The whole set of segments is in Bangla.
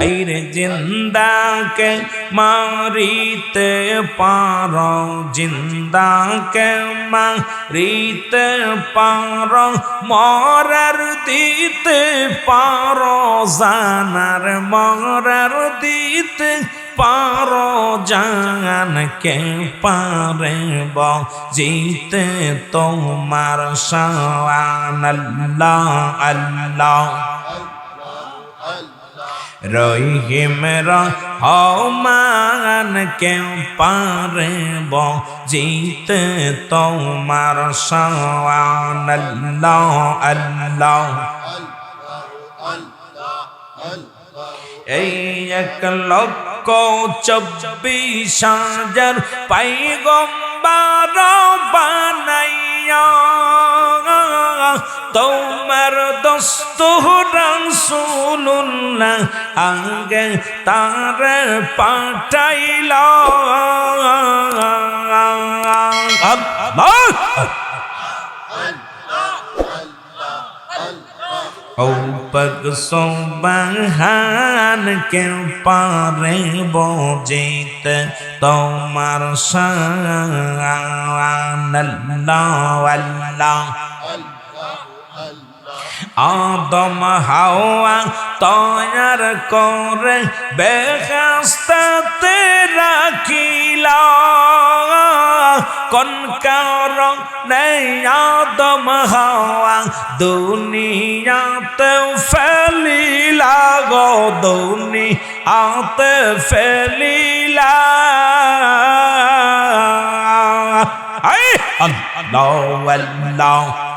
এই রে জিন্দাকে মারিতে পারো, জিন্দাকে মারিতে পারো, মরার দিতে পারো, জানার মরার দিতে পারো জান কে পারে জিতে তোমার সাওয়ান আল্লাহ আল্লাহ। রহিম রহমান কে পারে জিতে তোমার সাওয়ান আল্লাহ আল্লাহ। এই এক লক্ষ চব্বিশ হাজার পাইগম্বার বানাইয়া তোমার দোস্ত রসুল্লাহ আগে তার পাঠাইল পগ সোবাহান কে পারে বজিত তোমার শান আল্লাহ আল্লাহ। আদম হাওয়া তয়ার করে বেগাস্তাতে রাখিলা। কোন কারণ নেই আদম হাওয়া দুনিয়াতে ফেলিলা গো? দুনিয়াতে ফেলিলা। আল্লাহ আল্লাহ।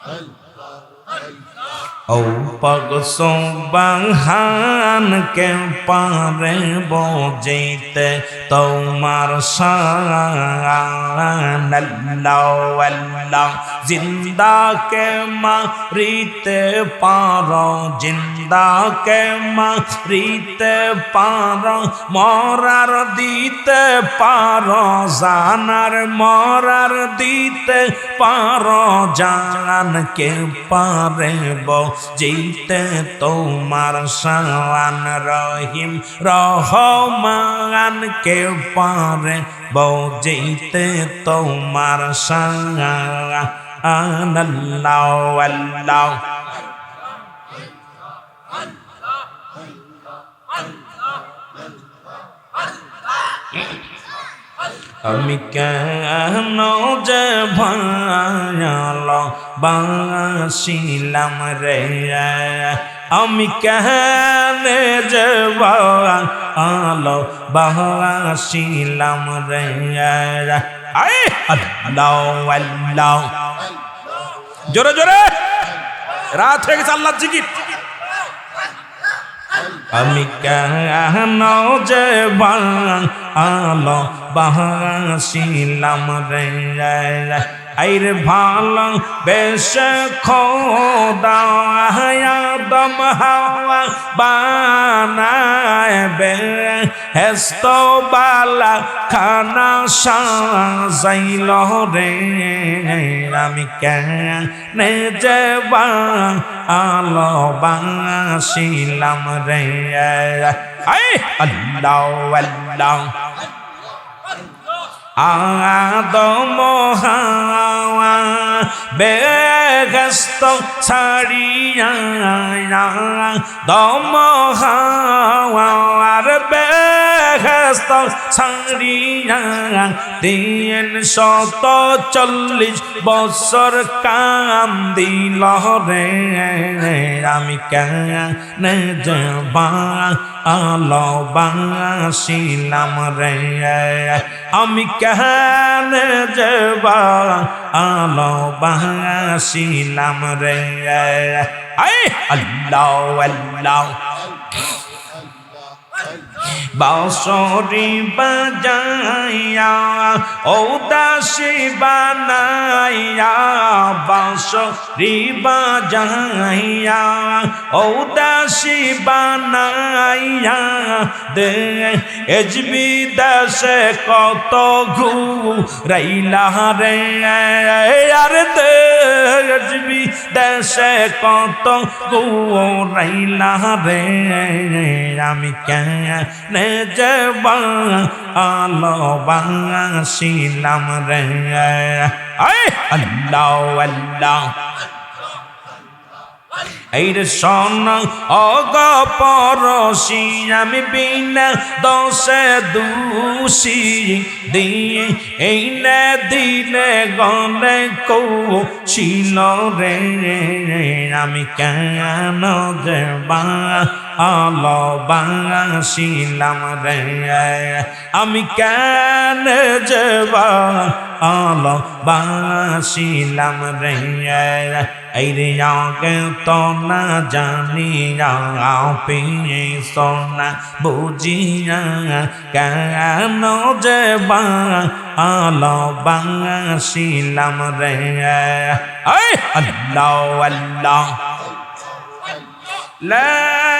ও পগ সোবাহান কে পারে বজিতে তোমার আল্লাহ জিন্দা কে মারিতে পারো, জিন্দা কে মারিতে পারো, মরার দিতে পারো, জানার মরার দিতে পারো জান কে পারে জিতে তোমার সান রহিম। রহমান কে পারে বজিতে তোমার সান আল্লাহ আল্লাহ। আমি কেন যে ভায়াল বাসিলাম রে? আমি কেন যে আলো বাসিলাম রে? আল্লাহ জোরে জোরে। রাত হয়ে গেছে আল্লাহ জিকির। আমি কেন যে আলো বাহাসিলাম আইর ভালো বেশ খোদা দম হাওয়া বানায় বে। হেস্ত বালা খানা সাইল রে। আমি কেন যে আলো বাসিলাম রে আল্লাহ আল্লাহ। আদম হাওয়া বেগস্ত ছাড়িয়া দম হাওয়ার বেগস্ত ছাড়িয়া তিন শত চল্লিশ বছর কাম দিল রে। আমি কেন যাবা আলো বাসিলাম রে। আমি কেন যাবা আলো বাসিলাম রে আল্লাহ আল্লাহ। বাঁশরি বাজাইয়া ও দাসী বানাইয়া, বাঁশরি বাজাইয়া ও দাসী বানাইয়া দে। এজবি দাসে কত ঘু রাইলা রে। আর দে, এজবি দেশে কত গো রাইলা রে। আমি কেন যাবা আলো রে। আল্লাহ আল্লাহ। এই রে শোন, অগ পরশি, আমি বিনা দশে দোষী। দিয়ে এই না দিলে গলে কৌ ছিল রে, আমি কেন দেবা আলো বাসিলাম রে। আমি কেন যাবা আলো বাসিলাম রে। এই রে আগে তো না জানিয়া পেয়ে সোনা বুঝিয়া কেন যে আলো বাসিলাম রে। আল্লাহ আল্লাহ। لا